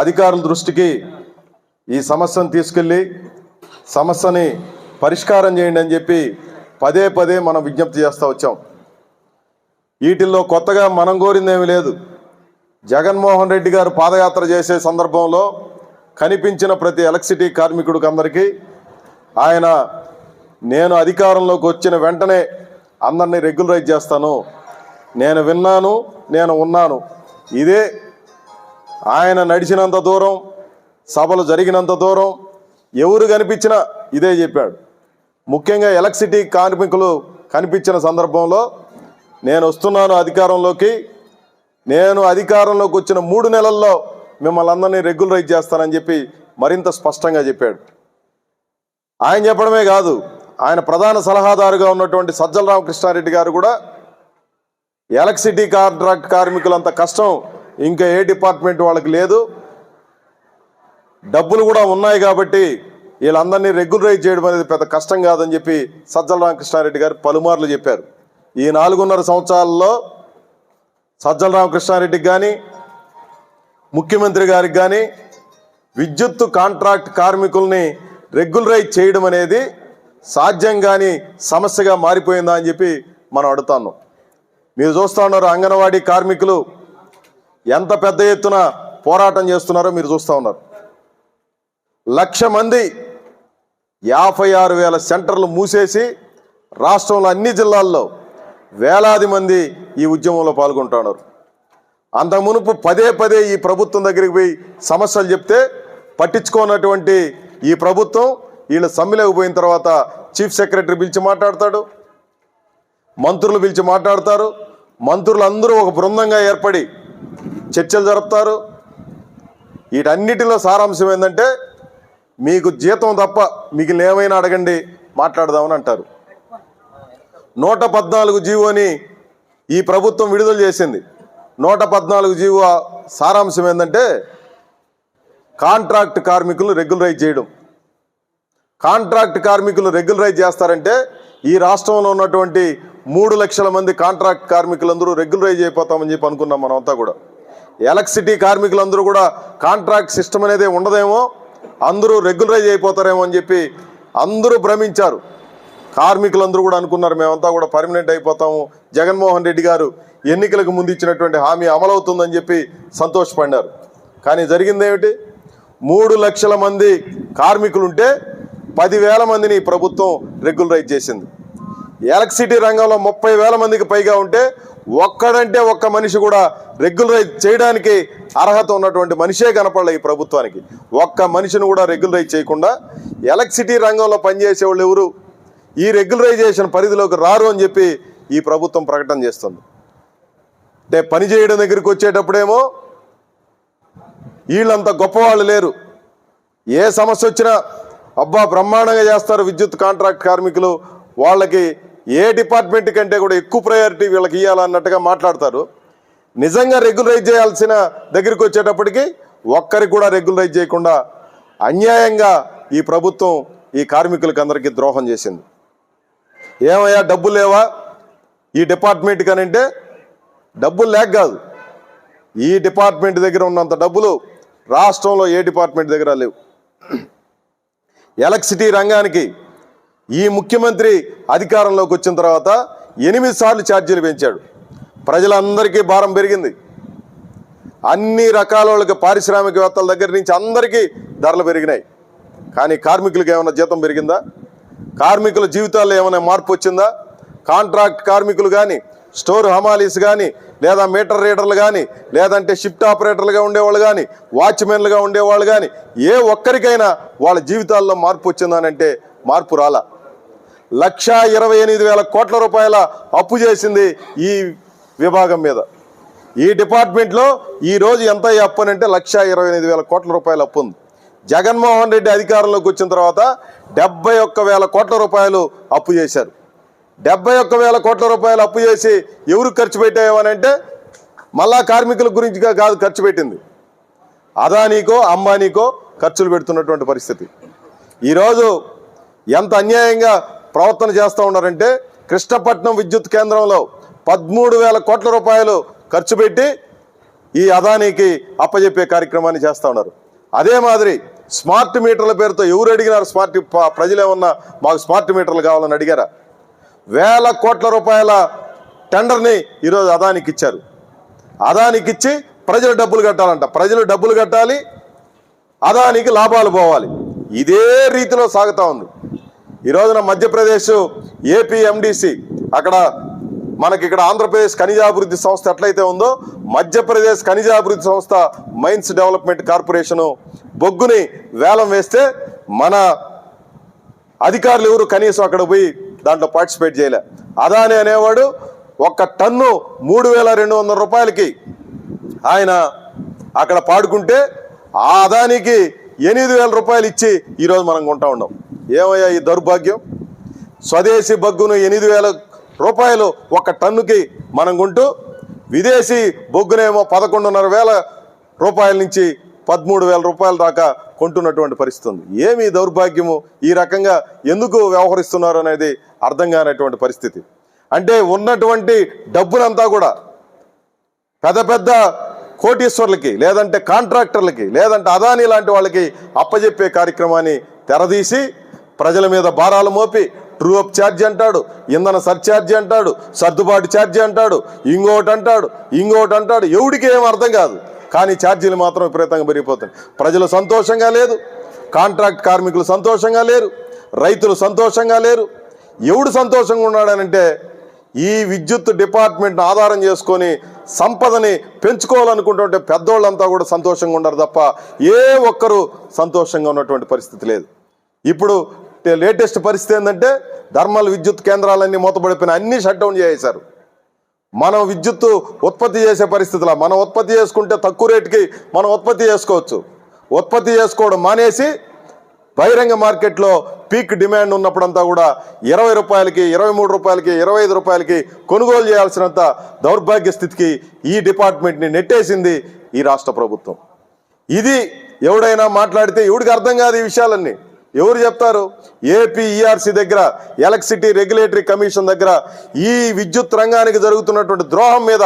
అధికారుల దృష్టికి ఈ సమస్యను తీసుకెళ్ళి సమస్యని పరిష్కారం చేయండి అని చెప్పి పదే పదే మనం విజ్ఞప్తి చేస్తూ వచ్చాం. వీటిల్లో కొత్తగా మనం కోరిందేమీ లేదు. జగన్మోహన్ రెడ్డి గారు పాదయాత్ర చేసే సందర్భంలో కనిపించిన ప్రతి ఎలక్ట్రిసిటీ కార్మికుడికి అందరికీ ఆయన నేను అధికారంలోకి వచ్చిన వెంటనే అందరినీ రెగ్యులరైజ్ చేస్తాను. నేను విన్నాను నేను ఉన్నాను. ఇదే ఆయన నడిచినంత దూరం సభలు జరిగినంత దూరం ఎవరు కనిపించినా ఇదే చెప్పాడు. ముఖ్యంగా ఎలక్ట్రిసిటీ కార్మికులు కనిపించిన సందర్భంలో నేను వస్తున్నాను అధికారంలోకి. నేను అధికారంలోకి వచ్చిన మూడు నెలల్లో మిమ్మల్ని అందరినీ రెగ్యులరైజ్ చేస్తానని చెప్పి మరింత స్పష్టంగా చెప్పాడు. ఆయన చెప్పడమే కాదు ఆయన ప్రధాన సలహాదారుగా ఉన్నటువంటి సజ్జల రామకృష్ణారెడ్డి గారు కూడా ఎలక్ట్రిసిటీ కాంట్రాక్ట్ కార్మికులంత కష్టం ఇంకా ఏ డిపార్ట్మెంట్ వాళ్ళకి లేదు. డబ్బులు కూడా ఉన్నాయి కాబట్టి వీళ్ళందరినీ రెగ్యులరైజ్ చేయడం అనేది పెద్ద కష్టం కాదని చెప్పి సజ్జల రామకృష్ణారెడ్డి గారు పలుమార్లు చెప్పారు. ఈ నాలుగున్నర సంవత్సరాల్లో సజ్జల రామకృష్ణారెడ్డికి కానీ ముఖ్యమంత్రి గారికి కానీ విద్యుత్ కాంట్రాక్ట్ కార్మికుల్ని రెగ్యులరైజ్ చేయడం అనేది సాధ్యం కాని సమస్యగా మారిపోయిందా అని చెప్పి మనం అడుగుతాను మీరు చూస్తూ ఉన్నారు అంగన్వాడీ కార్మికులు ఎంత పెద్ద ఎత్తున పోరాటం చేస్తున్నారో మీరు చూస్తూ ఉన్నారు. లక్ష మంది యాభై ఆరు వేల సెంటర్లు మూసేసి రాష్ట్రంలో అన్ని జిల్లాల్లో వేలాది మంది ఈ ఉద్యమంలో పాల్గొంటున్నారు అంత మునుపు పదే పదే ఈ ప్రభుత్వం దగ్గరికి పోయి సమస్యలు చెప్తే పట్టించుకోనటువంటి ఈ ప్రభుత్వం వీళ్ళు సమ్మెలోకి తర్వాత చీఫ్ సెక్రటరీ పిలిచి మాట్లాడతాడు మంత్రులు పిలిచి మాట్లాడతారు మంత్రులు అందరూ ఒక బృందంగా ఏర్పడి చర్చలు జరుపుతారు. వీటన్నిటిలో సారాంశం ఏంటంటే మీకు జీతం తప్ప మీకు ఏమైనా అడగండి మాట్లాడదామని అంటారు. నూట పద్నాలుగు జీవోని ఈ ప్రభుత్వం విడుదల చేసింది. నూట పద్నాలుగు జీవో సారాంశం ఏంటంటే కాంట్రాక్ట్ కార్మికులు రెగ్యులరైజ్ చేయడం. కాంట్రాక్ట్ కార్మికులు రెగ్యులరైజ్ చేస్తారంటే ఈ రాష్ట్రంలో ఉన్నటువంటి మూడు లక్షల మంది కాంట్రాక్ట్ కార్మికులందరూ రెగ్యులరైజ్ అయిపోతామని చెప్పి అనుకున్నాం మనమంతా కూడా. ఎలక్ట్రిసిటీ కార్మికులందరూ కూడా కాంట్రాక్ట్ సిస్టమ్ అనేది ఉండదేమో అందరూ రెగ్యులరైజ్ అయిపోతారేమో అని చెప్పి అందరూ భ్రమించారు. కార్మికులందరూ కూడా అనుకున్నారు మేమంతా కూడా పర్మనెంట్ అయిపోతాము. జగన్మోహన్ రెడ్డి గారు ఎన్నికలకు ముందు ఇచ్చినటువంటి హామీ అమలవుతుందని చెప్పి సంతోషపడినారు కానీ జరిగిందేమిటి? మూడు లక్షల మంది కార్మికులు ఉంటే పదివేల మందిని ప్రభుత్వం రెగ్యులరైజ్ చేసింది. ఎలక్ట్రిసిటీ రంగంలో ముప్పై వేల మందికి పైగా ఉంటే ఒక్కడంటే ఒక్క మనిషి కూడా రెగ్యులరైజ్ చేయడానికి అర్హత ఉన్నటువంటి మనిషే కనపడలే ఈ ప్రభుత్వానికి. ఒక్క మనిషిని కూడా రెగ్యులరైజ్ చేయకుండా ఎలక్ట్రిసిటీ రంగంలో పనిచేసే వాళ్ళు ఎవరు? ఈ రెగ్యులరైజేషన్ పరిధిలోకి రారు అని చెప్పి ఈ ప్రభుత్వం ప్రకటన చేస్తుంది. అంటే పని చేయడం దగ్గరికి వచ్చేటప్పుడేమో వీళ్ళంత గొప్పవాళ్ళు లేరు. ఏ సమస్య వచ్చినా అబ్బా బ్రహ్మాండంగా చేస్తారు విద్యుత్ కాంట్రాక్ట్ కార్మికులు వాళ్ళకి ఏ డిపార్ట్మెంట్ కంటే కూడా ఎక్కువ ప్రయారిటీ వీళ్ళకి ఇవ్వాలన్నట్టుగా మాట్లాడతారు. నిజంగా రెగ్యులరైజ్ చేయాల్సిన దగ్గరికి వచ్చేటప్పటికి ఒక్కరికి కూడా రెగ్యులరైజ్ చేయకుండా అన్యాయంగా ఈ ప్రభుత్వం ఈ కార్మికులకి అందరికీ ద్రోహం చేసింది. ఏమయ్యా డబ్బులు లేవా? ఈ డిపార్ట్మెంట్ కనంటే డబ్బులు లేక కాదు. ఈ డిపార్ట్మెంట్ దగ్గర ఉన్నంత డబ్బులు రాష్ట్రంలో ఏ డిపార్ట్మెంట్ దగ్గర లేవు. ఎలక్ట్రిసిటీ రంగానికి ఈ ముఖ్యమంత్రి అధికారంలోకి వచ్చిన తర్వాత ఎనిమిది సార్లు ఛార్జీలు పెంచాడు. ప్రజలందరికీ భారం పెరిగింది. అన్ని రకాల వాళ్ళకి పారిశ్రామికవేత్తల దగ్గర నుంచి అందరికీ ధరలు పెరిగినాయి. కానీ కార్మికులకు ఏమైనా జీతం పెరిగిందా? కార్మికుల జీవితాల్లో ఏమైనా మార్పు వచ్చిందా? కాంట్రాక్ట్ కార్మికులు కానీ స్టోర్ హమాలీస్ కానీ లేదా మీటర్ రీడర్లు కానీ లేదంటే షిఫ్ట్ ఆపరేటర్లుగా ఉండేవాళ్ళు కానీ వాచ్మెన్లుగా ఉండేవాళ్ళు కానీ ఏ ఒక్కరికైనా వాళ్ళ జీవితాల్లో మార్పు వచ్చిందనంటే మార్పు రాలా. లక్షా ఇరవై ఎనిమిది వేల కోట్ల రూపాయల అప్పు చేసింది ఈ విభాగం మీద. ఈ డిపార్ట్మెంట్లో ఈరోజు ఎంత అప్పు అని అంటే లక్షా ఇరవై ఎనిమిది వేల కోట్ల రూపాయల అప్పు ఉంది. జగన్మోహన్ రెడ్డి అధికారంలోకి వచ్చిన తర్వాత డెబ్బై ఒక్క వేల కోట్ల రూపాయలు అప్పు చేశారు. డెబ్బై ఒక్క వేల కోట్ల రూపాయలు అప్పు చేసి ఎవరు ఖర్చు పెట్టామని అంటే మళ్ళా కార్మికుల గురించిగా కాదు ఖర్చు పెట్టింది. అదానీకో అంబానీకో ఖర్చులు పెడుతున్నటువంటి పరిస్థితి. ఈరోజు ఎంత అన్యాయంగా ప్రవర్తన చేస్తూ ఉన్నారంటే కృష్ణపట్నం విద్యుత్ కేంద్రంలో పదమూడు వేల కోట్ల రూపాయలు ఖర్చు పెట్టి ఈ అదానికి అప్పజెప్పే కార్యక్రమాన్ని చేస్తూ ఉన్నారు. అదే మాదిరి స్మార్ట్ మీటర్ల పేరుతో ఎవరు అడిగినారు స్మార్ట్ ప్రజలేమన్నా మాకు స్మార్ట్ మీటర్లు కావాలని అడిగారా? వేల కోట్ల రూపాయల టెండర్ని ఈరోజు అదానికి ఇచ్చారు. అదానికి ఇచ్చి ప్రజలు డబ్బులు కట్టాలంట. ప్రజలు డబ్బులు కట్టాలి అదానికి లాభాలు పోవాలి. ఇదే రీతిలో సాగుతూ ఉంది. ఈ రోజున మధ్యప్రదేశ్ ఏపీఎండిసి అక్కడ మనకి ఇక్కడ ఆంధ్రప్రదేశ్ ఖనిజాభివృద్ధి సంస్థ ఎట్లయితే ఉందో మధ్యప్రదేశ్ ఖనిజాభివృద్ధి సంస్థ మైన్స్ డెవలప్మెంట్ కార్పొరేషను బొగ్గుని వేలం వేస్తే మన అధికారులు ఎవరు కనీసం అక్కడ పోయి దాంట్లో పార్టిసిపేట్ చేయలే. అదాని అనేవాడు ఒక్క టన్ను మూడు వేల రెండు వందల రూపాయలకి ఆయన అక్కడ పాడుకుంటే ఆ అదానికి ఎనిమిది వేల రూపాయలు ఇచ్చి ఈరోజు మనం కొంటా ఉన్నాం. ఏమయ్యా ఈ దౌర్భాగ్యం? స్వదేశీ బొగ్గును ఎనిమిది వేల రూపాయలు ఒక టన్నుకి మనం కొంటూ విదేశీ బొగ్గునేమో పదకొండున్నర వేల రూపాయల నుంచి పదమూడు వేల రూపాయల దాకా కొంటున్నటువంటి పరిస్థితి ఉంది. ఏమి దౌర్భాగ్యము? ఈ రకంగా ఎందుకు వ్యవహరిస్తున్నారు అనేది అర్థం కానటువంటి పరిస్థితి. అంటే ఉన్నటువంటి డబ్బునంతా కూడా పెద్ద పెద్ద కోటీశ్వర్లకి లేదంటే కాంట్రాక్టర్లకి లేదంటే అదాని లాంటి వాళ్ళకి అప్పజెప్పే కార్యక్రమాన్ని తెరదీసి ప్రజల మీద భారాలు మోపి ట్రూ అప్ ఛార్జ్ అంటాడు ఇంధన సర్ఛార్జ్ అంటాడు సర్దుబాటు ఛార్జీ అంటాడు ఇంకోటి అంటాడు ఇంకోటి అంటాడు ఎవడికి ఏం అర్థం కాదు. కానీ ఛార్జీలు మాత్రం విపరీతంగా పెరిగిపోతున్నాయి ప్రజలు సంతోషంగా లేదు కాంట్రాక్ట్ కార్మికులు సంతోషంగా లేరు రైతులు సంతోషంగా లేరు. ఎవడు సంతోషంగా ఉన్నాడనంటే ఈ విద్యుత్ డిపార్ట్మెంట్ను ఆధారం చేసుకొని సంపదని పెంచుకోవాలనుకుంటుంటే పెద్దోళ్ళంతా కూడా సంతోషంగా ఉండరు తప్ప ఏ ఒక్కరు సంతోషంగా ఉన్నటువంటి పరిస్థితి లేదు. ఇప్పుడు లేటెస్ట్ పరిస్థితి ఏంటంటే ధర్మల్ విద్యుత్ కేంద్రాలన్నీ మూతపడిపోయిన అన్ని షట్ డౌన్ చేసేశారు. మనం విద్యుత్తు ఉత్పత్తి చేసే పరిస్థితుల మనం ఉత్పత్తి చేసుకుంటే తక్కువ రేటుకి మనం ఉత్పత్తి చేసుకోవచ్చు. ఉత్పత్తి చేసుకోవడం మానేసి బహిరంగ మార్కెట్లో పీక్ డిమాండ్ ఉన్నప్పుడంతా కూడా ఇరవై రూపాయలకి ఇరవై మూడు రూపాయలకి ఇరవై ఐదు రూపాయలకి కొనుగోలు చేయాల్సినంత దౌర్భాగ్య స్థితికి ఈ డిపార్ట్మెంట్ని నెట్టేసింది ఈ రాష్ట్ర ప్రభుత్వం. ఇది ఎవడైనా మాట్లాడితే ఎవడికి అర్థం కాదు ఈ విషయాలన్నీ. ఎవరు చెప్తారు? ఏపీఈఆర్సీ దగ్గర ఎలక్ట్రిసిటీ రెగ్యులేటరీ కమిషన్ దగ్గర ఈ విద్యుత్ రంగానికి జరుగుతున్నటువంటి ద్రోహం మీద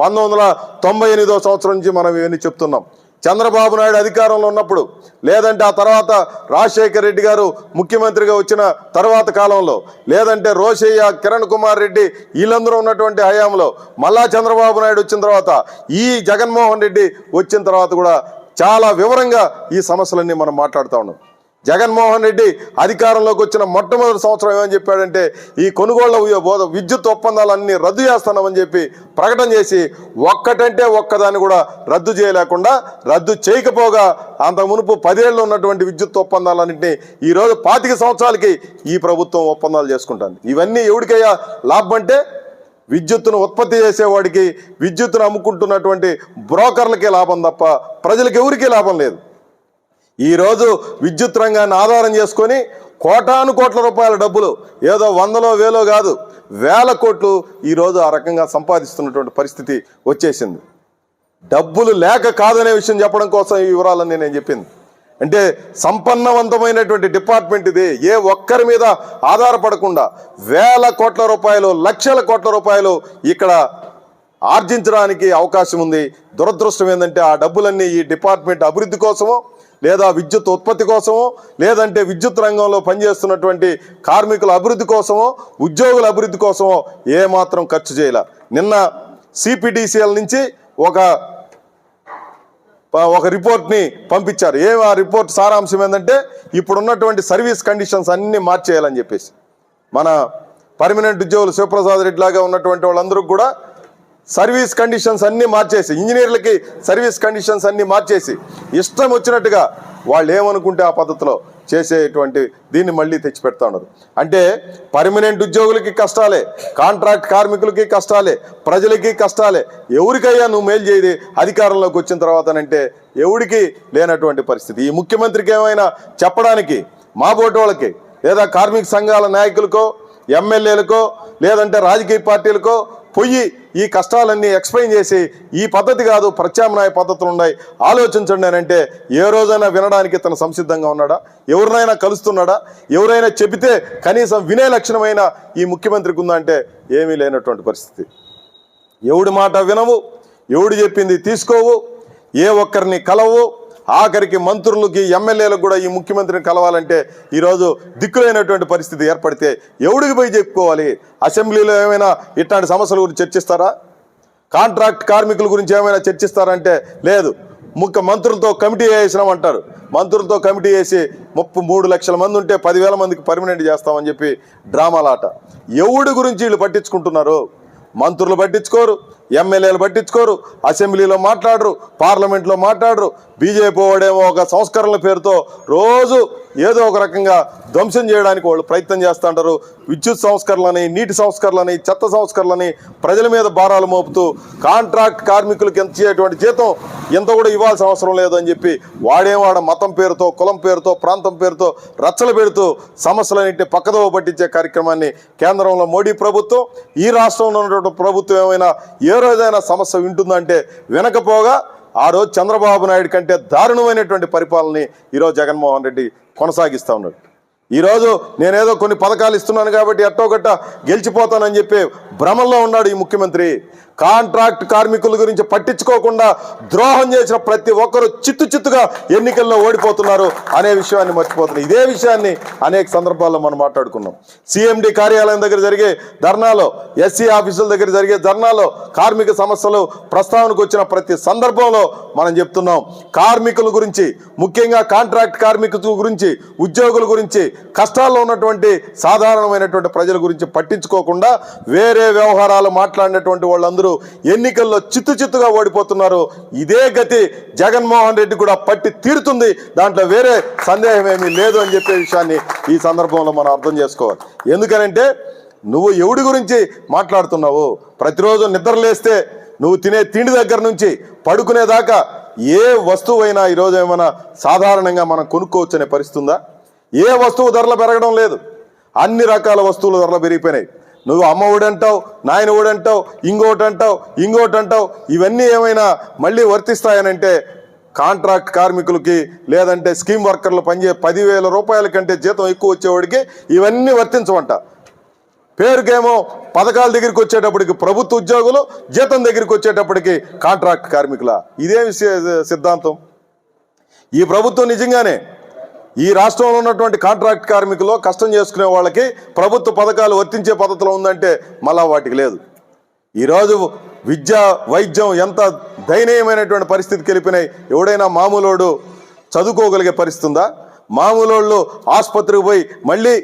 పంతొమ్మిది వందల తొంభై ఎనిమిదో సంవత్సరం నుంచి మనం ఇవన్నీ చెప్తున్నాం. చంద్రబాబు నాయుడు అధికారంలో ఉన్నప్పుడు లేదంటే ఆ తర్వాత రాజశేఖర్ రెడ్డి గారు ముఖ్యమంత్రిగా వచ్చిన తర్వాత కాలంలో లేదంటే రోషయ్య కిరణ్ కుమార్ రెడ్డి వీళ్ళందరూ ఉన్నటువంటి హయాంలో మళ్ళా చంద్రబాబు నాయుడు వచ్చిన తర్వాత ఈ జగన్మోహన్ రెడ్డి వచ్చిన తర్వాత కూడా చాలా వివరంగా ఈ సమస్యలన్నీ మనం మాట్లాడుతూ ఉన్నాం. జగన్మోహన్ రెడ్డి అధికారంలోకి వచ్చిన మొట్టమొదటి సంవత్సరం ఏమని చెప్పాడంటే ఈ కొనుగోళ్ళ బోధ విద్యుత్ ఒప్పందాలన్నీ రద్దు చేస్తున్నామని చెప్పి ప్రకటన చేసి ఒక్కటంటే ఒక్కదాన్ని కూడా రద్దు చేయలేకుండా రద్దు చేయకపోగా అంత మునుపు పదేళ్ళు ఉన్నటువంటి విద్యుత్ ఒప్పందాలన్నింటినీ ఈ రోజు పాతిక సంవత్సరాలకి ఈ ప్రభుత్వం ఒప్పందాలు చేసుకుంటుంది. ఇవన్నీ ఎవరికయ్యా లాభం అంటే విద్యుత్తును ఉత్పత్తి చేసేవాడికి విద్యుత్తును అమ్ముకుంటున్నటువంటి బ్రోకర్లకే లాభం తప్ప ప్రజలకు ఎవరికీ లాభం లేదు. ఈరోజు విద్యుత్ రంగాన్ని ఆధారం చేసుకొని కోటాను కోట్ల రూపాయల డబ్బులు ఏదో వందలో వేలో కాదు వేల కోట్లు ఈరోజు ఆ రకంగా సంపాదిస్తున్నటువంటి పరిస్థితి వచ్చేసింది. డబ్బులు లేక కాదనే విషయం చెప్పడం కోసం ఈ వివరాలన్నీ నేను చెప్పింది. అంటే సంపన్నవంతమైనటువంటి డిపార్ట్మెంట్ ఇది. ఏ ఒక్కరి మీద ఆధారపడకుండా వేల కోట్ల రూపాయలు లక్షల కోట్ల రూపాయలు ఇక్కడ ఆర్జించడానికి అవకాశం ఉంది. దురదృష్టం ఏంటంటే ఆ డబ్బులన్నీ ఈ డిపార్ట్మెంట్ అభివృద్ధి కోసమో లేదా విద్యుత్ ఉత్పత్తి కోసమో లేదంటే విద్యుత్ రంగంలో పనిచేస్తున్నటువంటి కార్మికుల అభివృద్ధి కోసమో ఉద్యోగుల అభివృద్ధి కోసమో ఏమాత్రం ఖర్చు చేయాల. నిన్న సిపిడిసిఎల్ నుంచి ఒక ఒక రిపోర్ట్ని పంపించారు. ఏం ఆ రిపోర్ట్ సారాంశం ఏంటంటే ఇప్పుడు ఉన్నటువంటి సర్వీస్ కండిషన్స్ అన్నీ మార్చేయాలని చెప్పేసి. మన పర్మనెంట్ ఉద్యోగులు శివప్రసాద్ రెడ్డి లాగా ఉన్నటువంటి వాళ్ళందరూ కూడా సర్వీస్ కండిషన్స్ అన్నీ మార్చేసి ఇంజనీర్లకి సర్వీస్ కండిషన్స్ అన్నీ మార్చేసి ఇష్టం వచ్చినట్టుగా వాళ్ళు ఏమనుకుంటే ఆ పద్ధతిలో చేసేటువంటి దీన్ని మళ్ళీ తెచ్చిపెడతా ఉన్నారు. అంటే పర్మనెంట్ ఉద్యోగులకి కష్టాలే కాంట్రాక్ట్ కార్మికులకి కష్టాలే ప్రజలకి కష్టాలే. ఎవరికయ్యా నువ్వు మేలు చేయది? అధికారంలోకి వచ్చిన తర్వాతనంటే ఎవడికి లేనటువంటి పరిస్థితి. ఈ ముఖ్యమంత్రికి ఏమైనా చెప్పడానికి మా బోటి వాళ్ళకి లేదా కార్మిక సంఘాల నాయకులకో ఎమ్మెల్యేలకో లేదంటే రాజకీయ పార్టీలకో పొయ్యి ఈ కష్టాలన్నీ ఎక్స్ప్లెయిన్ చేసి ఈ పద్ధతి కాదు ప్రత్యామ్నాయ పద్ధతులు ఉన్నాయి. ఆలోచించండి అని అంటే ఏ రోజైనా వినడానికి తను సంసిద్ధంగా ఉన్నాడా? ఎవరినైనా కలుస్తున్నాడా? ఎవరైనా చెబితే కనీసం వినే లక్షణమైన ఈ ముఖ్యమంత్రికి ఉందంటే ఏమీ లేనటువంటి పరిస్థితి. ఎవడి మాట వినవు ఎవడు చెప్పింది తీసుకోవు ఏ ఒక్కరిని కలవు ఆఖరికి మంత్రులకి ఎమ్మెల్యేలకు కూడా ఈ ముఖ్యమంత్రిని కలవాలంటే ఈరోజు దిక్కులేనటువంటి పరిస్థితి ఏర్పడితే ఎవడికి పోయి చెప్పుకోవాలి? అసెంబ్లీలో ఏమైనా ఇట్లాంటి సమస్యల గురించి చర్చిస్తారా? కాంట్రాక్ట్ కార్మికుల గురించి ఏమైనా చర్చిస్తారంటే లేదు. ముఖ్య మంత్రులతో కమిటీ వేసినామంటారు మంత్రులతో కమిటీ వేసి ముప్పై మూడు లక్షల మంది ఉంటే పదివేల మందికి పర్మనెంట్ చేస్తామని చెప్పి డ్రామాలాట. ఎవడి గురించి వీళ్ళు పట్టించుకుంటున్నారు? మంత్రులు పట్టించుకోరు. ఎమ్మెల్యేలు పట్టించుకోరు అసెంబ్లీలో మాట్లాడరు పార్లమెంట్లో మాట్లాడరు. బీజేపీ వాడేమో ఒక సంస్కరణల పేరుతో రోజు ఏదో ఒక రకంగా ధ్వంసం చేయడానికి వాళ్ళు ప్రయత్నం చేస్తుంటారు. విద్యుత్ సంస్కరణలని నీటి సంస్కరణలని చెత్త సంస్కరణలని ప్రజల మీద భారాలు మోపుతూ కాంట్రాక్ట్ కార్మికులకు ఎంత చేయటువంటి జీతం ఎంత కూడా ఇవ్వాల్సిన అవసరం లేదని చెప్పి వాడేవాడ మతం పేరుతో కులం పేరుతో ప్రాంతం పేరుతో రచ్చలు పెడుతూ సమస్యలన్నింటినీ పక్కదోవ పట్టించే కార్యక్రమాన్ని కేంద్రంలో మోడీ ప్రభుత్వం ఈ రాష్ట్రంలో ఉన్నటువంటి ప్రభుత్వం ఏమైనా ఏ రోజైనా సమస్య వింటుందంటే వినకపోగా ఆ రోజు చంద్రబాబు నాయుడు కంటే దారుణమైనటువంటి పరిపాలనని ఈరోజు జగన్మోహన్ రెడ్డి కొనసాగిస్తూ ఉన్నాడు. ఈరోజు నేనేదో కొన్ని పథకాలు ఇస్తున్నాను కాబట్టి ఎట్టో గట్ట గెలిచిపోతానని చెప్పి భ్రమంలో ఉన్నాడు ఈ ముఖ్యమంత్రి. కాంట్రాక్ట్ కార్మికుల గురించి పట్టించుకోకుండా ద్రోహం చేసిన ప్రతి ఒక్కరూ చిత్తు చిత్తుగా ఎన్నికల్లో ఓడిపోతున్నారు అనే విషయాన్ని మర్చిపోతున్నారు ఇదే విషయాన్ని అనేక సందర్భాల్లో మనం మాట్లాడుకున్నాం. సిఎండి కార్యాలయం దగ్గర జరిగే ధర్నాలో ఎస్సీ ఆఫీసుల దగ్గర జరిగే ధర్నాలో కార్మిక సమస్యలు ప్రస్తావనకు వచ్చిన ప్రతి సందర్భంలో మనం చెప్తున్నాం. కార్మికుల గురించి ముఖ్యంగా కాంట్రాక్ట్ కార్మికుల గురించి ఉద్యోగుల గురించి కష్టాల్లో ఉన్నటువంటి సాధారణమైనటువంటి ప్రజల గురించి పట్టించుకోకుండా వేరే వ్యవహారాలు మాట్లాడినటువంటి వాళ్ళందరూ ఎన్నికల్లో చిత్తు చిత్తుగా ఓడిపోతున్నారు. ఇదే గతి జగన్మోహన్ రెడ్డి కూడా పట్టి తీరుతుంది. దాంట్లో వేరే సందేహం ఏమీ లేదు అని చెప్పే విషయాన్ని ఈ సందర్భంలో మనం అర్థం చేసుకోవాలి. ఎందుకనంటే నువ్వు ఎవడి గురించి మాట్లాడుతున్నావు? ప్రతిరోజు నిద్రలేస్తే నువ్వు తినే తిండి దగ్గర నుంచి పడుకునేదాకా ఏ వస్తువైనా ఈరోజు ఏమైనా సాధారణంగా మనం కొనుక్కోవచ్చనే పరిస్థితుందా ఏ వస్తువు ధరలు పెరగడం లేదు. అన్ని రకాల వస్తువుల ధరలు పెరిగిపోయినాయి. నువ్వు అమ్మ ఓడంటావు నాయన ఓడంటావు ఇంకోటి అంటావు ఇంకోటి అంటావు ఇవన్నీ ఏమైనా మళ్ళీ వర్తిస్తాయనంటే కాంట్రాక్ట్ కార్మికులకి లేదంటే స్కీమ్ వర్కర్లు పనిచే పదివేల రూపాయల కంటే జీతం ఎక్కువ వచ్చేవాడికి ఇవన్నీ వర్తించమంట పేరుకేమో పథకాల దగ్గరికి వచ్చేటప్పటికి ప్రభుత్వ ఉద్యోగులు జీతం దగ్గరికి వచ్చేటప్పటికి కాంట్రాక్ట్ కార్మికుల. ఇదేమి విషయ సిద్ధాంతం? ఈ ప్రభుత్వం నిజంగానే ఈ రాష్ట్రంలో ఉన్నటువంటి కాంట్రాక్ట్ కార్మికులు కష్టం చేసుకునే వాళ్ళకి ప్రభుత్వ పథకాలు వర్తించే పద్ధతిలో ఉందంటే మళ్ళా వాటికి లేదు. ఈరోజు విద్య వైద్యం ఎంత దయనీయమైనటువంటి పరిస్థితికి వెళ్ళిపోయినాయి. ఎవడైనా మామూలోడు చదువుకోగలిగే పరిస్థితి ఉందా? మామూలోళ్ళు ఆసుపత్రికి పోయి మళ్ళీ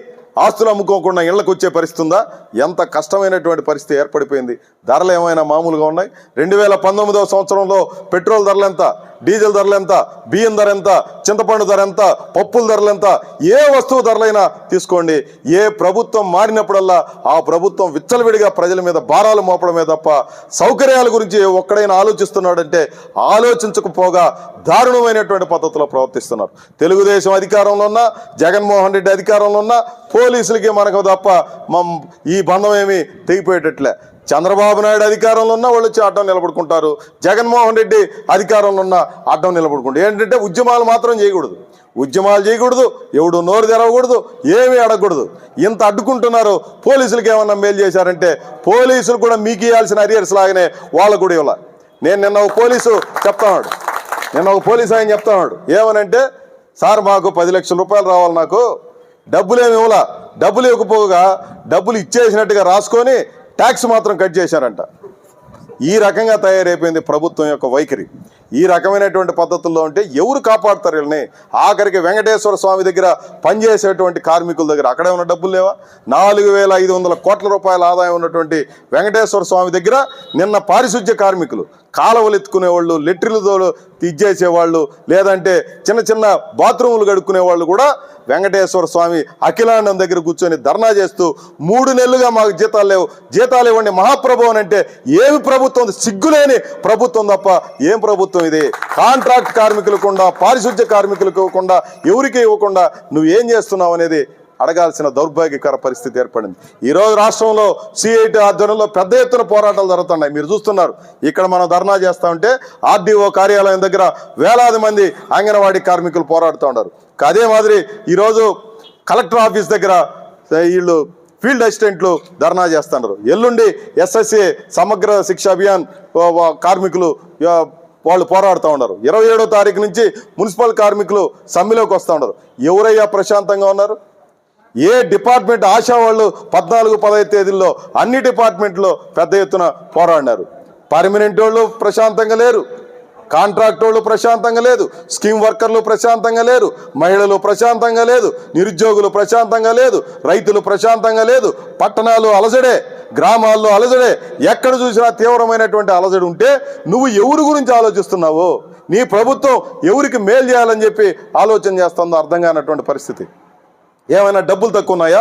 ఆస్తులు అమ్ముకోకుండా ఇళ్ళకు వచ్చే పరిస్థితి ఉందా? ఎంత కష్టమైనటువంటి పరిస్థితి ఏర్పడిపోయింది. ధరలు ఏమైనా మామూలుగా ఉన్నాయి? రెండు వేల పంతొమ్మిదవ సంవత్సరంలో పెట్రోల్ ధరలు ఎంత? డీజిల్ ధరలు ఎంత? బియ్యం ధర ఎంత? చింతపండు ధర ఎంత? పప్పుల ధరలు ఎంత? ఏ వస్తువు ధరలైనా తీసుకోండి. ఏ ప్రభుత్వం మారినప్పుడల్లా ఆ ప్రభుత్వం విచ్చలవిడిగా ప్రజల మీద భారాలు మోపడమే తప్ప సౌకర్యాల గురించి ఒక్కడైనా ఆలోచిస్తున్నాడంటే ఆలోచించకపోగా దారుణమైనటువంటి పద్ధతిలో ప్రవర్తిస్తున్నారు. తెలుగుదేశం అధికారంలో ఉన్న జగన్మోహన్ రెడ్డి అధికారంలో ఉన్న పోలీసులకి మనకు తప్ప మం ఈ బంధం ఏమి తెగిపోయేటట్లే. చంద్రబాబు నాయుడు అధికారంలో ఉన్న వాళ్ళు వచ్చి అడ్డం నిలబడుకుంటారు. జగన్మోహన్ రెడ్డి అధికారంలో ఉన్న అడ్డం నిలబడుకుంటారు. ఏంటంటే ఉద్యమాలు మాత్రం చేయకూడదు. ఉద్యమాలు చేయకూడదు. ఎవడు నోరు తెరవకూడదు. ఏమీ అడగకూడదు. ఇంత అడ్డుకుంటున్నారు. పోలీసులకు ఏమన్నా మేలు చేశారంటే పోలీసులు కూడా మీకు ఇవ్వాల్సిన అరియర్స్ లాగానే వాళ్ళకు కూడా ఇవ్వాలి. నేను నిన్న ఒక పోలీసు చెప్తాడు నిన్న ఒక పోలీసు ఆయన చెప్తాడు ఏమనంటే సార్ మాకు పది లక్షల రూపాయలు రావాలి నాకు. డబ్బులు ఏమి ఇవ్వాల. డబ్బులు ఇవ్వకపోగా డబ్బులు ఇచ్చేసినట్టుగా రాసుకొని ట్యాక్స్ మాత్రం కట్ చేశారంట. ఈ రకంగా తయారైపోయింది ప్రభుత్వం యొక్క వైఖరి. ఈ రకమైనటువంటి పద్ధతుల్లో ఉంటే ఎవరు కాపాడుతారు వీళ్ళని? ఆఖరికి వెంకటేశ్వర స్వామి దగ్గర పనిచేసేటువంటి కార్మికుల దగ్గర అక్కడే ఉన్న డబ్బులు లేవా? నాలుగు వేల ఐదు వందల కోట్ల రూపాయల ఆదాయం ఉన్నటువంటి వెంకటేశ్వర స్వామి దగ్గర నిన్న పారిశుధ్య కార్మికులు కాలువలు ఎత్తుకునే వాళ్ళు లెట్రిలతో ఇచ్చేసేవాళ్ళు లేదంటే చిన్న చిన్న బాత్రూములు కడుక్కునే వాళ్ళు కూడా వెంకటేశ్వర స్వామి అఖిలాండం దగ్గర కూర్చొని ధర్నా చేస్తూ మూడు నెలలుగా మాకు జీతాలు లేవు. జీతాలు ఇవ్వండి మహాప్రభు అని అంటే ఏమి ప్రభుత్వం? సిగ్గులేని ప్రభుత్వం తప్ప ఏం ప్రభుత్వం ఇది? కాంట్రాక్ట్ కార్మికులకు పారిశుద్ధ్య పారిశుధ్య కార్మికులకు ఇవ్వకుండా ఎవరికి ఇవ్వకుండా నువ్వేం చేస్తున్నావు అనేది అడగాల్సిన దౌర్భాగ్యకర పరిస్థితి ఏర్పడింది. ఈరోజు రాష్ట్రంలో సిఐటి ఆధ్వర్యంలో పెద్ద ఎత్తున పోరాటాలు జరుగుతున్నాయి. మీరు చూస్తున్నారు. ఇక్కడ మనం ధర్నా చేస్తా ఉంటే ఆర్డీఓ కార్యాలయం దగ్గర వేలాది మంది అంగన్వాడీ కార్మికులు పోరాడుతూ ఉన్నారు. అదే మాదిరి ఈరోజు కలెక్టర్ ఆఫీస్ దగ్గర వీళ్ళు ఫీల్డ్ అసిస్టెంట్లు ధర్నా చేస్తున్నారు. ఎల్లుండి ఎస్ఎస్సి సమగ్ర శిక్ష అభియాన్ కార్మికులు వాళ్ళు పోరాడుతూ ఉన్నారు. ఇరవై ఏడో తారీఖు నుంచి మున్సిపల్ కార్మికులు సమ్మెలోకి వస్తూ ఉన్నారు. ఎవరయ్యా ప్రశాంతంగా ఉన్నారు? ఏ డిపార్ట్మెంట్ ఆశా వాళ్ళు పద్నాలుగు పదహైదు తేదీల్లో అన్ని డిపార్ట్మెంట్లో పెద్ద ఎత్తున పోరాడినారు. పర్మనెంట్ వాళ్ళు ప్రశాంతంగా లేరు. కాంట్రాక్ట్ వాళ్ళు ప్రశాంతంగా లేదు. స్కీమ్ వర్కర్లు ప్రశాంతంగా లేరు. మహిళలు ప్రశాంతంగా లేదు. నిరుద్యోగులు ప్రశాంతంగా లేదు. రైతులు ప్రశాంతంగా లేదు. పట్టణాలు అలజడే. గ్రామాల్లో అలజడే. ఎక్కడ చూసినా తీవ్రమైనటువంటి అలజడి ఉంటే నువ్వు ఎవరి గురించి ఆలోచిస్తున్నావు నీ ప్రభుత్వం ఎవరికి మేలు చేయాలని చెప్పి ఆలోచన చేస్తుందో అర్థం కానటువంటి పరిస్థితి. ఏమైనా డబ్బులు తక్కువ ఉన్నాయా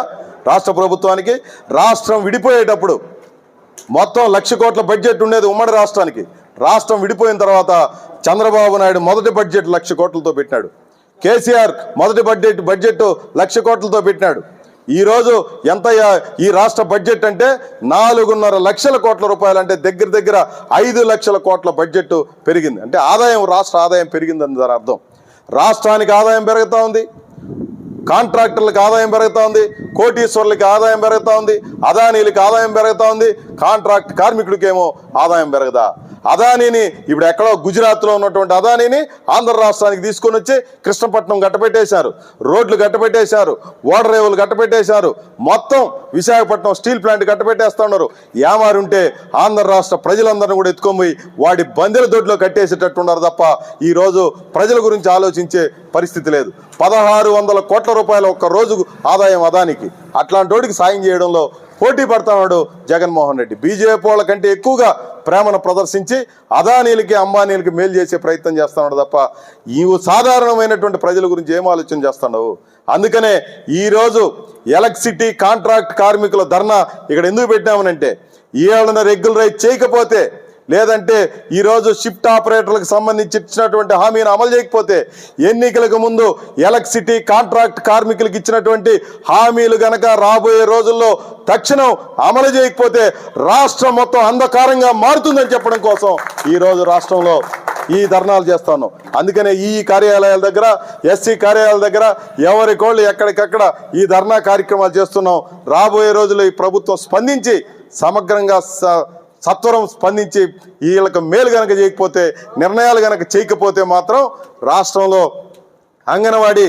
రాష్ట్ర ప్రభుత్వానికి రాష్ట్రం విడిపోయేటప్పుడు మొత్తం లక్ష కోట్ల బడ్జెట్ ఉండేది ఉమ్మడి రాష్ట్రానికి. రాష్ట్రం విడిపోయిన తర్వాత చంద్రబాబు నాయుడు మొదటి బడ్జెట్ లక్ష కోట్లతో పెట్టినాడు. కేసీఆర్ మొదటి బడ్జెట్ బడ్జెట్ లక్ష కోట్లతో పెట్టినాడు. ఈరోజు ఎంత ఈ రాష్ట్ర బడ్జెట్ అంటే నాలుగున్నర లక్షల కోట్ల రూపాయలు అంటే దగ్గర దగ్గర ఐదు లక్షల కోట్ల బడ్జెట్ పెరిగింది. అంటే ఆదాయం రాష్ట్ర ఆదాయం పెరిగిందని దాని అర్థం. రాష్ట్రానికి ఆదాయం పెరుగుతూ ఉంది. కాంట్రాక్టర్లకు ఆదాయం పెరుగుతూ ఉంది కోటీశ్వర్లకి ఆదాయం పెరుగుతూ ఉంది అదానీలకి ఆదాయం పెరుగుతూ ఉంది కాంట్రాక్ట్ కార్మికుడికేమో ఆదాయం పెరగదా. అదానీని ఇప్పుడు ఎక్కడో గుజరాత్లో ఉన్నటువంటి అదానీని ఆంధ్ర రాష్ట్రానికి తీసుకొని వచ్చి కృష్ణపట్నం గట్టపెట్టేశారు రోడ్లు గట్టపెట్టేశారు ఓడర్ రేవులు గట్టపెట్టేశారు మొత్తం విశాఖపట్నం స్టీల్ ప్లాంట్ గట్టపెట్టేస్తున్నారు ఏమారుంటే ఆంధ్ర రాష్ట్ర ప్రజలందరినీ కూడా ఎత్తుకొని పోయి వాడి బందెల దొడ్లో కట్టేసేటట్టు ఉన్నారు తప్ప ఈరోజు ప్రజల గురించి ఆలోచించే పరిస్థితి లేదు. పదహారు వందల కోట్ల రూపాయల ఒక్క రోజు ఆదాయం అదానికి. అట్లాంటి వాడికి సాయం చేయడంలో పోటీ పడుతున్నాడు జగన్మోహన్ రెడ్డి. బీజేపీ వాళ్ళ కంటే ఎక్కువగా ప్రేమను ప్రదర్శించి అదానీలకి అంబానీలకి మేలు చేసే ప్రయత్నం చేస్తున్నాడు తప్ప ఈ సాధారణమైనటువంటి ప్రజల గురించి ఏం ఆలోచన చేస్తున్నావు? అందుకనే ఈరోజు ఎలక్ట్రిసిటీ కాంట్రాక్ట్ కార్మికుల ధర్నా ఇక్కడ ఎందుకు పెట్టామనంటే ఈ ఏళ్ళన రెగ్యులరైజ్ చేయకపోతే లేదంటే ఈరోజు షిఫ్ట్ ఆపరేటర్లకు సంబంధించి ఇచ్చినటువంటి హామీని అమలు చేయకపోతే ఎన్నికలకు ముందు ఎలక్ట్రిసిటీ కాంట్రాక్ట్ కార్మికులకు ఇచ్చినటువంటి హామీలు గనక రాబోయే రోజుల్లో తక్షణం అమలు చేయకపోతే రాష్ట్రం మొత్తం అంధకారంగా మారుతుందని చెప్పడం కోసం ఈరోజు రాష్ట్రంలో ఈ ధర్నాలు చేస్తాను. అందుకనే ఈ కార్యాలయాల దగ్గర ఎస్సీ కార్యాలయాల దగ్గర ఎవరి కోళ్ళు ఎక్కడికక్కడ ఈ ధర్నా కార్యక్రమాలు చేస్తున్నాం. రాబోయే రోజుల్లో ఈ ప్రభుత్వం స్పందించి సమగ్రంగా స- సత్వరం స్పందించి వీళ్ళకి మేలు కనుక చేయకపోతే నిర్ణయాలు గనక చేయకపోతే మాత్రం రాష్ట్రంలో అంగన్వాడీ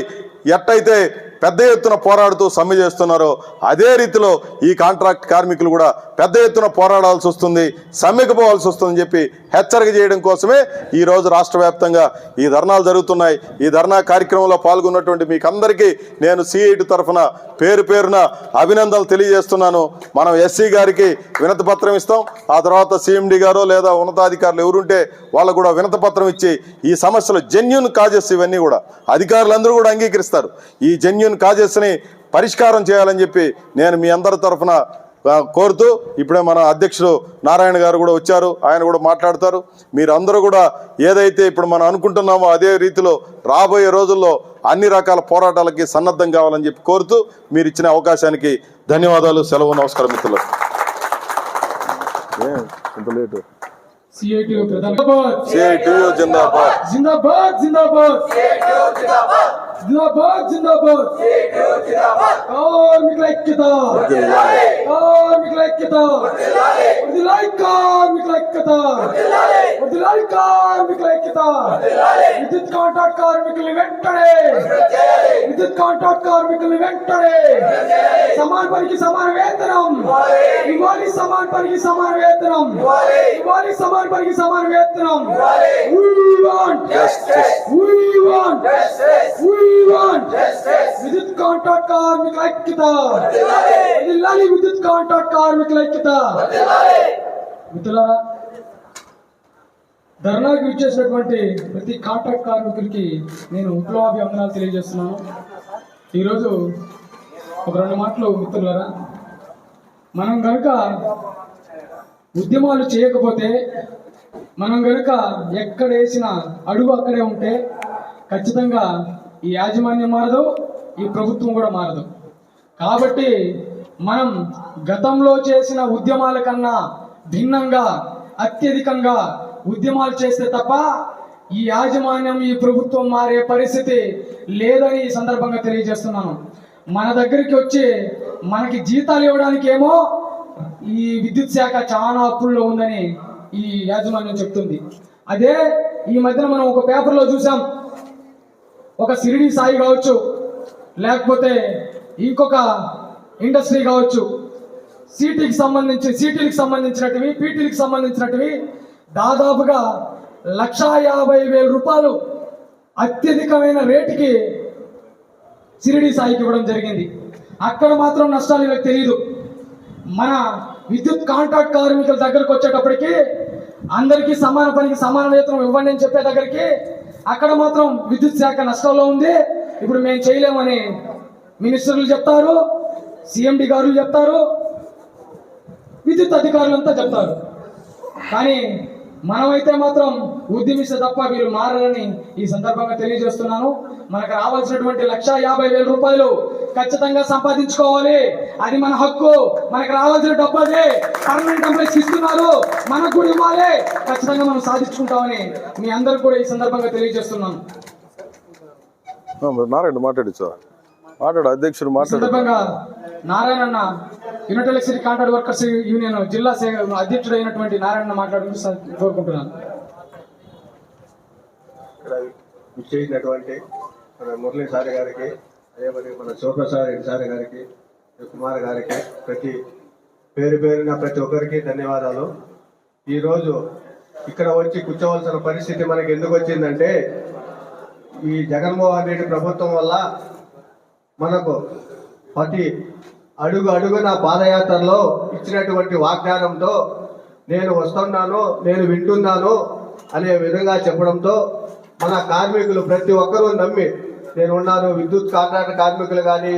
ఎట్టయితే పెద్ద ఎత్తున పోరాడుతూ సమ్మె చేస్తున్నారో అదే రీతిలో ఈ కాంట్రాక్ట్ కార్మికులు కూడా పెద్ద ఎత్తున పోరాడాల్సి వస్తుంది సమ్మెకు పోవాల్సి వస్తుందని చెప్పి హెచ్చరిక చేయడం కోసమే ఈ రోజు రాష్ట్ర వ్యాప్తంగా ఈ ధర్నాలు జరుగుతున్నాయి. ఈ ధర్నా కార్యక్రమంలో పాల్గొన్నటువంటి మీకు అందరికీ నేను సిఐటి తరఫున పేరు పేరున అభినందనలు తెలియజేస్తున్నాను. మనం ఎస్సీ గారికి వినతిపత్రం ఇస్తాం. ఆ తర్వాత సిఎండి గారు లేదా ఉన్నతాధికారులు ఎవరుంటే వాళ్ళకు కూడా వినతిపత్రం ఇచ్చి ఈ సమస్యలు జెన్యున్ కాజెస్ ఇవన్నీ కూడా అధికారులందరూ కూడా అంగీకరిస్తారు. ఈ జెన్యున్ కాజెస్ని పరిష్కారం చేయాలని చెప్పి నేను మీ అందరి తరఫున కోరుతూ ఇప్పుడే మన అధ్యక్షుడు నారాయణ గారు కూడా వచ్చారు. ఆయన కూడా మాట్లాడతారు. మీరందరూ కూడా ఏదైతే ఇప్పుడు మనం అనుకుంటున్నామో అదే రీతిలో రాబోయే రోజుల్లో అన్ని రకాల పోరాటాలకి సన్నద్ధం కావాలని చెప్పి కోరుతూ మీరు ఇచ్చిన అవకాశానికి ధన్యవాదాలు సెలవు నమస్కారం మిత్రులు. జిందాబాద్. జిందాబాద్. జిందాబాద్. జిందాబాద్ జిందాబాద్. కార్మికుల ఐక్యత. కార్మికుల ఐక్యత. వదిలాయి కార్మికుల ఐక్యత. వదిలాయి కార్మికుల ఐక్యత. విద్యుత్ కాంట్రాక్ట్ కార్మికులు వెంటనే. విద్యుత్ కాంట్రాక్ట్ కార్మికులు వెంటనే. సమాన పనికి సమాన వేతనం. ఇవ్వాలి సమాన పనికి సమాన వేతనం. ఇవ్వాలి సమాన పనికి సమాన వేతనం. We want. Justice. We want. We want విద్యుత్ కాంట్రాక్ట్ కార్మికుల ఐక్యత వదిలాలి విద్యుత్ కాంట్రాక్ట్ కార్మికుల ఐక్యత మిత్రులారా ధర్నాకి ఇచ్చేసినటువంటి ప్రతి కాంట్రాక్ట్ కార్మికులకి నేను విప్లవాభివందనాలు తెలియజేస్తున్నాను. ఈరోజు ఒక రెండు మాటలు మిత్రులారా మనం కనుక ఉద్యమాలు చేయకపోతే మనం కనుక ఎక్కడ వేసిన అడుగు అక్కడే ఉంటే ఖచ్చితంగా ఈ యాజమాన్యం మారదు ఈ ప్రభుత్వం కూడా మారదు. కాబట్టి మనం గతంలో చేసిన ఉద్యమాల కన్నా భిన్నంగా అత్యధికంగా ఉద్యమాలు చేస్తే తప్ప ఈ యాజమాన్యం ఈ ప్రభుత్వం మారే పరిస్థితి లేదని ఈ సందర్భంగా తెలియజేస్తున్నాను. మన దగ్గరికి వచ్చి మనకి జీతాలు ఇవ్వడానికి ఏమో ఈ విద్యుత్ శాఖ చాలా అప్పుల్లో ఉందని ఈ యాజమాన్యం చెప్తుంది. అదే ఈ మధ్యన మనం ఒక పేపర్లో చూసాం. ఒక సిరిడి సాయి కావచ్చు లేకపోతే ఇంకొక ఇండస్ట్రీ కావచ్చు. సిటీకి సంబంధించి సిటీలకు సంబంధించినటివి పీటీలకు సంబంధించినటివి దాదాపుగా లక్షా యాభై వేల రూపాయలు అత్యధికమైన రేటుకి సిరిడి సాయికి ఇవ్వడం జరిగింది. అక్కడ మాత్రం నష్టాలు వీళ్ళకి తెలియదు మన విద్యుత్ కాంట్రాక్ట్ కార్మికుల దగ్గరకు వచ్చేటప్పటికి అందరికీ సమాన పనికి సమాన వేతనం ఇవ్వండి అని చెప్పే దగ్గరికి అక్కడ మాత్రం విద్యుత్ శాఖ నష్టంలో ఉంది. ఇప్పుడు మేము చేయలేమని మినిస్టర్లు చెప్తారు సిఎండి గారు చెప్తారు విద్యుత్ అధికారులంతా చెప్తారు. కానీ మనమైతే మాత్రం ఉద్యమిస్తే తప్ప వీరు మారని ఈ సందర్భంగా తెలియజేస్తున్నాను. మనకు రావాల్సినటువంటి లక్ష యాభై వేల రూపాయలు ఖచ్చితంగా సంపాదించుకోవాలి. అది మన హక్కు. మనకు రావాల్సిన డబ్బు అదే. పర్మనెంట్ ఎంప్లాయీస్ ఇస్తున్నారు. మనకు కూడా ఇవ్వాలి. ఖచ్చితంగా మనం సాధించుకుంటామని మీ అందరికి కూడా ఈ సందర్భంగా తెలియజేస్తున్నాను. నారాయణ మాట్లాడు సార్. మాట్లాడు అధ్యక్షుడు మాట్లాడు. సందర్భంగా నారాయణన్న unit electricity contract workers union జిల్లా అధ్యక్షుడు అయినటువంటి నారాయణ మాట్లాడుతూ కోరుకుంటున్నాను. ఇక్కడ మన మురళీ సార్ గారికి అదేవిధంగా మన శివప్రసాద్ రెడ్డి సార్ గారికి కుమార్ గారికి ప్రతి పేరు పేరున ప్రతి ఒక్కరికి ధన్యవాదాలు. ఈరోజు ఇక్కడ వచ్చి కూర్చోవలసిన పరిస్థితి మనకి ఎందుకు వచ్చిందంటే ఈ జగన్మోహన్ రెడ్డి ప్రభుత్వం వల్ల మనకు ప్రతి అడుగు అడుగున పాదయాత్రలో ఇచ్చినటువంటి వాగ్దానంతో నేను వస్తున్నాను నేను వింటున్నాను అనే విధంగా చెప్పడంతో మన కార్మికులు ప్రతి ఒక్కరూ నమ్మి నేను ఉన్నాను. విద్యుత్ కాంట్రాక్ట్ కార్మికులు కానీ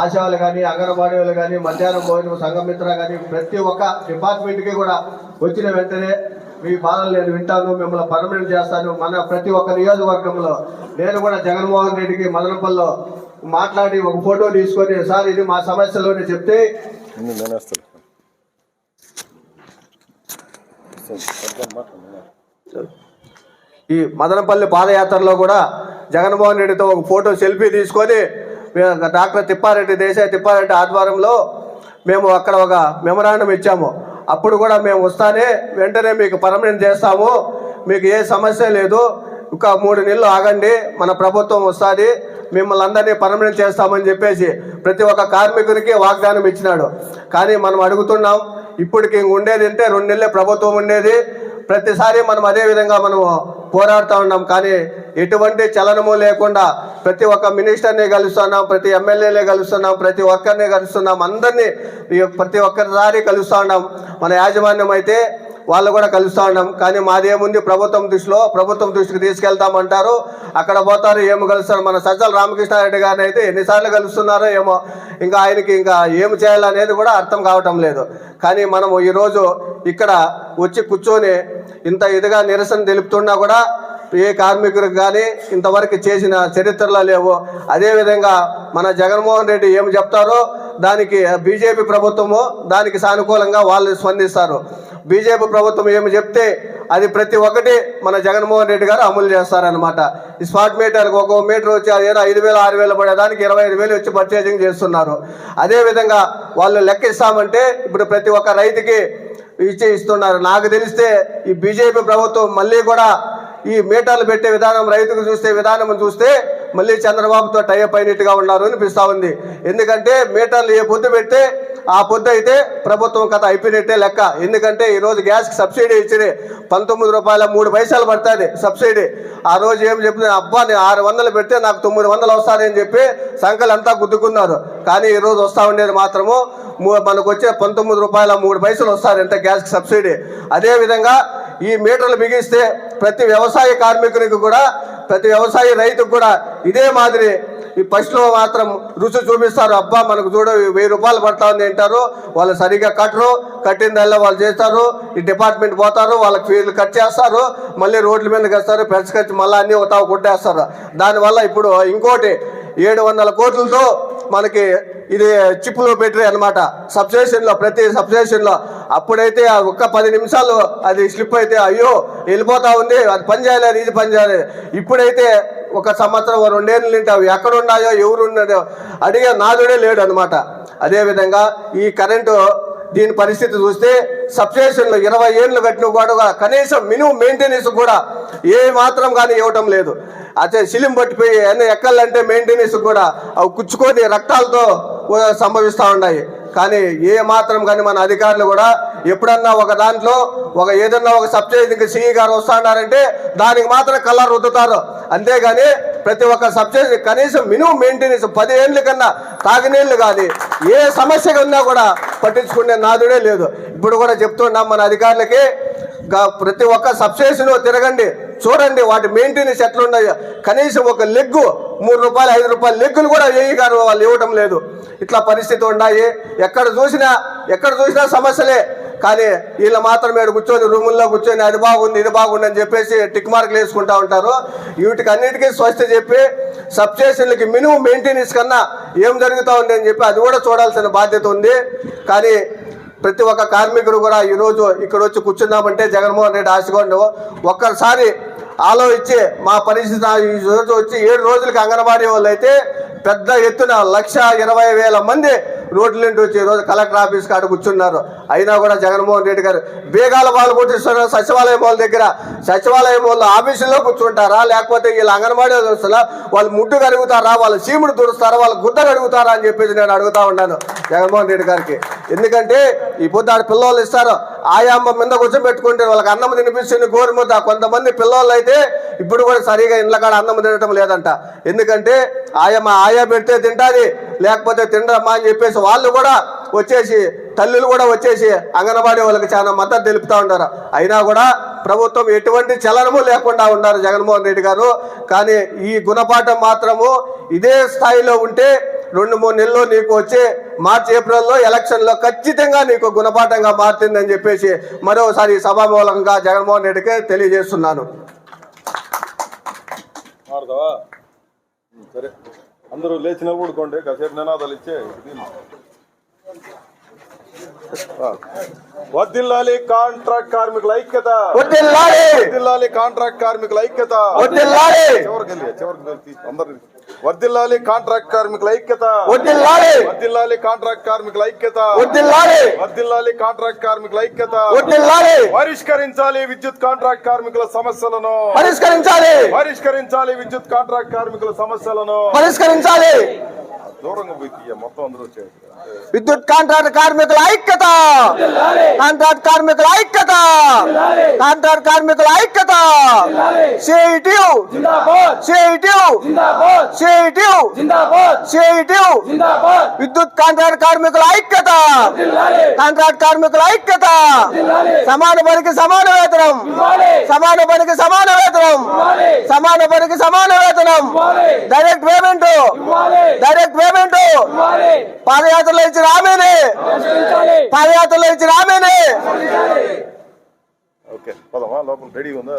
ఆశాలు కానీ అంగన్వాడీ వాళ్ళు కానీ మధ్యాహ్నం భోజనం సంఘమిత్ర కానీ ప్రతి ఒక్క డిపార్ట్మెంట్కి కూడా వచ్చిన వెంటనే మీ బాధలు నేను వింటాను మిమ్మల్ని పర్మనెంట్ చేస్తాను. మన ప్రతి ఒక్క నియోజకవర్గంలో నేను కూడా జగన్మోహన్ రెడ్డికి మదనపల్లిలో మాట్లాడి ఒక ఫోటో తీసుకొని సార్ ఇది మా సమస్యలోనే చెప్తే ఈ మదనపల్లి పాదయాత్రలో కూడా జగన్మోహన్ రెడ్డితో ఒక ఫోటో సెల్ఫీ తీసుకొని డాక్టర్ తిప్పారెడ్డి దేశాయ్ తిప్పారెడ్డి ఆధ్వర్యంలో మేము అక్కడ ఒక మెమరాండం ఇచ్చాము. అప్పుడు కూడా మేము వస్తానే వెంటనే మీకు పర్మనెంట్ చేస్తాము. మీకు ఏ సమస్య లేదు. ఒక మూడు నెలలు ఆగండి మన ప్రభుత్వం వస్తుంది మిమ్మల్ని అందరినీ పర్మనెంట్ చేస్తామని చెప్పేసి ప్రతి ఒక్క కార్మికునికి వాగ్దానం ఇచ్చినాడు. కానీ మనం అడుగుతున్నాం ఇప్పటికి ఇంక ఉండేది అంటే రెండు నెలలే ప్రభుత్వం ఉండేది ప్రతిసారి మనం అదే విధంగా మనము పోరాడుతూ ఉన్నాం. కానీ ఎటువంటి చలనము లేకుండా ప్రతి ఒక్క మినిస్టర్ని కలుస్తున్నాం ప్రతి ఎమ్మెల్యేని కలుస్తున్నాం ప్రతి ఒక్కరిని కలుస్తున్నాం అందరినీ ప్రతి ఒక్కరిసారి కలుస్తూ ఉన్నాం. మన యాజమాన్యం అయితే వాళ్ళు కూడా కలుస్తూ ఉన్నాం. కానీ మాదేముంది ప్రభుత్వం దృష్టిలో ప్రభుత్వం దృష్టికి తీసుకెళ్తామంటారు. అక్కడ పోతారు ఏమో కలుస్తారు? మన సజ్జల రామకృష్ణారెడ్డి గారిని అయితే ఎన్నిసార్లు కలుస్తున్నారో ఏమో. ఇంకా ఆయనకి ఇంకా ఏం చేయాలనేది కూడా అర్థం కావటం లేదు. కానీ మనము ఈరోజు ఇక్కడ వచ్చి కూర్చొని ఇంత ఇదిగా నిరసన తెలుపుతున్నా కూడా ఏ కార్మికులకు కానీ ఇంతవరకు చేసిన చరిత్రలో లేవు. అదేవిధంగా మన జగన్మోహన్ రెడ్డి ఏమి చెప్తారో దానికి బీజేపీ ప్రభుత్వము దానికి సానుకూలంగా వాళ్ళు స్పందిస్తారు. బీజేపీ ప్రభుత్వం ఏమి చెప్తే అది ప్రతి ఒక్కటి మన జగన్మోహన్ రెడ్డి గారు అమలు చేస్తారనమాట ఈ స్మార్ట్ మీటర్కి ఒక మీటర్ వచ్చి ఏదో ఐదు వేలు ఆరు వేలు పడేదానికి ఇరవై ఐదు వేలు వచ్చి పర్చేసింగ్ చేస్తున్నారు. అదేవిధంగా వాళ్ళు లెక్క ఇస్తామంటే ఇప్పుడు ప్రతి ఒక్క రైతుకి ఇచ్చే ఇస్తున్నారు. నాకు తెలిస్తే ఈ బీజేపీ ప్రభుత్వం మళ్ళీ కూడా ఈ మీటర్లు పెట్టే విధానం రైతుకు చూస్తే విధానం చూస్తే మళ్ళీ చంద్రబాబుతో టైప్ అయినట్టుగా ఉన్నారు అనిపిస్తా ఉంది. ఎందుకంటే మీటర్లు ఏ పొద్దు పెడితే ఆ పొద్దు అయితే ప్రభుత్వం కథ అయిపోయినట్టే లెక్క. ఎందుకంటే ఈరోజు గ్యాస్కి సబ్సిడీ ఇచ్చింది. పంతొమ్మిది రూపాయల మూడు పైసలు పడుతుంది సబ్సిడీ. ఆ రోజు ఏం చెప్తుంది అబ్బా నేను ఆరు వందలు పెడితే నాకు తొమ్మిది వందలు వస్తానని చెప్పి సంఖ్యలు అంతా గుద్దుకున్నారు. కానీ ఈ రోజు ఉండేది మాత్రము మనకు వచ్చే పంతొమ్మిది రూపాయల మూడు పైసలు వస్తారు ఎంత గ్యాస్కి సబ్సిడీ. అదేవిధంగా ఈ మీటర్లు బిగిస్తే ప్రతి వ్యవసాయ కార్మికునికి కూడా ప్రతి వ్యవసాయ రైతుకు కూడా ఇదే మాదిరి ఈ ఫస్ట్లో మాత్రం రుచి చూపిస్తారు. అబ్బా మనకు చూడ వెయ్యి రూపాయలు పడతా ఉంది అంటారు. వాళ్ళు సరిగా కట్టరు. కట్టిందల్లా వాళ్ళు చేస్తారు. ఈ డిపార్ట్మెంట్ పోతారు. వాళ్ళకి ఫీజులు కట్ చేస్తారు. మళ్ళీ రోడ్ల మీదకి వస్తారు పెంచకొచ్చి మళ్ళీ అన్నీ ఒక కొట్టేస్తారు. దానివల్ల ఇప్పుడు ఇంకోటి ఏడు వందల కోట్లతో మనకి ఇది చిప్పులు పెట్టారు అనమాట సబ్స్టేషన్లో ప్రతి సబ్స్టేషన్లో. అప్పుడైతే ఆ ఒక్క పది నిమిషాలు అది స్లిప్ అయితే అయ్యో వెళ్ళిపోతా ఉంది. అది పని చేయలేదు ఇది పని చేయలేదు. ఇప్పుడైతే ఒక సంవత్సరం రెండేళ్ళు నింటే అవి ఎక్కడున్నాయో ఎవరు అడిగే నాదుడే లేడు అనమాట అదేవిధంగా ఈ కరెంటు దీని పరిస్థితి చూస్తే సబ్స్టేషన్లో ఇరవై ఏళ్ళు కట్టిన కూడా కనీసం మినిమం మెయింటెనెన్స్ కూడా ఏ మాత్రం కానీ ఇవ్వటం లేదు. అదే శిలిం పట్టిపోయి అన్నీ ఎక్కాలంటే మెయింటెనెన్స్ కూడా అవి కుచ్చుకొని రక్తాలతో సంభవిస్తూ ఉన్నాయి. కానీ ఏ మాత్రం కానీ మన అధికారులు కూడా ఎప్పుడన్నా ఒక దాంట్లో ఒక ఏదన్నా ఒక సబ్సిడీకి సిఈ గారు వస్తున్నారంటే దానికి మాత్రం కలర్ రుద్దుతారు. అంతేగాని ప్రతి ఒక్క సబ్జెక్ట్ కనీసం మినిమం మెయింటెనెన్స్ పది ఏళ్ళ కన్నా తాగినీళ్ళు కానీ ఏ సమస్య ఉన్నా కూడా పట్టించుకునే నాదుడే లేదు. ఇప్పుడు కూడా చెప్తున్నాం మన అధికారులకి ప్రతి ఒక్క సబ్స్టేషన్ తిరగండి చూడండి వాటి మెయింటెనెన్స్ ఎట్లున్నాయో. కనీసం ఒక లెగ్గు మూడు రూపాయలు ఐదు రూపాయలు లెగ్గులు కూడా ఏఈ గారు వాళ్ళు ఇవ్వటం లేదు. ఇట్లా పరిస్థితి ఉన్నాయి. ఎక్కడ చూసినా ఎక్కడ చూసినా సమస్యలే. కానీ వీళ్ళు మాత్రం ఏడు కూర్చొని రూముల్లో కూర్చొని అది బాగుంది ఇది బాగుంది అని చెప్పేసి టిక్ మార్కులు వేసుకుంటా ఉంటారు. వీటికి అన్నిటికీ స్వస్తి చెప్పి సబ్స్టేషన్లకి మినిమం మెయింటెనెన్స్ కన్నా ఏం జరుగుతూ ఉంది అని చెప్పి అది కూడా చూడాల్సిన బాధ్యత ఉంది. కానీ ప్రతి ఒక్క కార్మికుడు కూడా ఈరోజు ఇక్కడ వచ్చి కూర్చున్నామంటే జగన్మోహన్ రెడ్డి ఆశగొండు ఒక్కసారి ఆలోచించి మా పరిస్థితి ఈరోజు ఈ రోజు వచ్చి ఏడు రోజులకి అంగన్వాడీ వాళ్ళు అయితే పెద్ద ఎత్తున లక్ష ఇరవై వేల మంది నోట్ల నుండి వచ్చి ఈరోజు కలెక్టర్ ఆఫీస్ కాడ కూర్చున్నారు. అయినా కూడా జగన్మోహన్ రెడ్డి గారు బేగాల వాళ్ళు కొట్టిస్తున్నారు సచివాలయం వాళ్ళ దగ్గర సచివాలయం వాళ్ళు ఆఫీసులో కూర్చుంటారా? లేకపోతే వీళ్ళు అంగన్వాడీ వాళ్ళు వస్తారా వాళ్ళు ముడ్డు కడుగుతారా? వాళ్ళ చీముడు తుడుస్తారా వాళ్ళ గుద్ద కడుగుతారా? అని చెప్పేసి నేను అడుగుతా ఉన్నాను జగన్మోహన్ రెడ్డి గారికి. ఎందుకంటే ఈ పొద్దు ఆడ పిల్లలు ఇస్తారు. ఆయామ్మ మీద కూర్చోబెట్టుకుంటే వాళ్ళకి అన్నం తినిపిస్తుంది గోరుముద్ద. కొంతమంది పిల్లలు అయితే ఇప్పుడు కూడా సరిగా ఇండ్ల కాడ అన్నం తినటం లేదంట. ఎందుకంటే ఆయమ్మ ఆయా పెడితే తింటాది. లేకపోతే తినరమ్మా అని చెప్పేసి వాళ్ళు కూడా వచ్చేసి తల్లులు కూడా వచ్చేసి అంగన్వాడీ వాళ్ళకి చాలా మద్దతు తెలుపుతూ ఉంటారు అయినా కూడా ప్రభుత్వం ఎటువంటి చలనము లేకుండా ఉన్నారు జగన్మోహన్ రెడ్డి గారు. కానీ ఈ గుణపాఠం మాత్రము ఇదే స్థాయిలో ఉంటే రెండు మూడు నెలల్లో నీకు వచ్చే మార్చి ఏప్రిల్లో ఎలక్షన్లో ఖచ్చితంగా నీకు గుణపాఠంగా మారుతుందని చెప్పేసి మరోసారి సభామూలంగా జగన్మోహన్ రెడ్డికి తెలియజేస్తున్నాను. సరే. అందరూ లేచి నిలబడుకోండి కాసేపు నినాదాలు ఇచ్చే ఆ. వర్ధిల్లాలి కాంట్రాక్ట్ కార్మికుల ఐక్యత! వర్ధిల్లాలి కాంట్రాక్ట్ కార్మికుల ఐక్యత వడ్డిల్లాలి! చివరికి వెళ్ళి చివరికి వెళ్ళి అందరు వర్ధిల్లాలి కాంట్రాక్ట్ కార్మికుల ఐక్యత! వర్ధిల్లాలి కాంట్రాక్ట్ కార్మికుల ఐక్యత వడ్డిల్లాలి! వర్ధిల్లాలి కాంట్రాక్ట్ కార్మికుల ఐక్యత వడ్డిల్లాలి! పరిష్కరించాలి విద్యుత్ కాంట్రాక్ట్ కార్మికుల సమస్యలను పరిష్కరించాలి పరిష్కరించాలి విద్యుత్ కాంట్రాక్ట్ కార్మికుల సమస్యలను పరిష్కరించాలి దూరంగా పోయి మొత్తం అందరూ వచ్చేది విద్యుత్ కాంట్రాక్ట్ కార్మికుల ఐక్యత కాంట్రాక్ట్ కార్మికుల ఐక్యత కాంట్రాక్ట్ కార్మికుల ఐక్యత సిఐటియు సిఐటియు సిఐటియు సిఐటియు విద్యుత్ కాంట్రాక్ట్ కార్మికుల ఐక్యత కాంట్రాక్ట్ కార్మికుల ఐక్యత సమాన పనికి సమాన వేతనం సమాన పనికి సమాన వేతనం సమాన పనికి సమాన వేతనం డైరెక్ట్ పేమెంట్ డైరెక్ట్ పేమెంట్ పాదయాత్రలో ఇచ్చిన ఆమెనే పాదయాత్రలో ఇచ్చిన ఆమెనే ఓకే పదమా లోపల రెడీ ఉందా?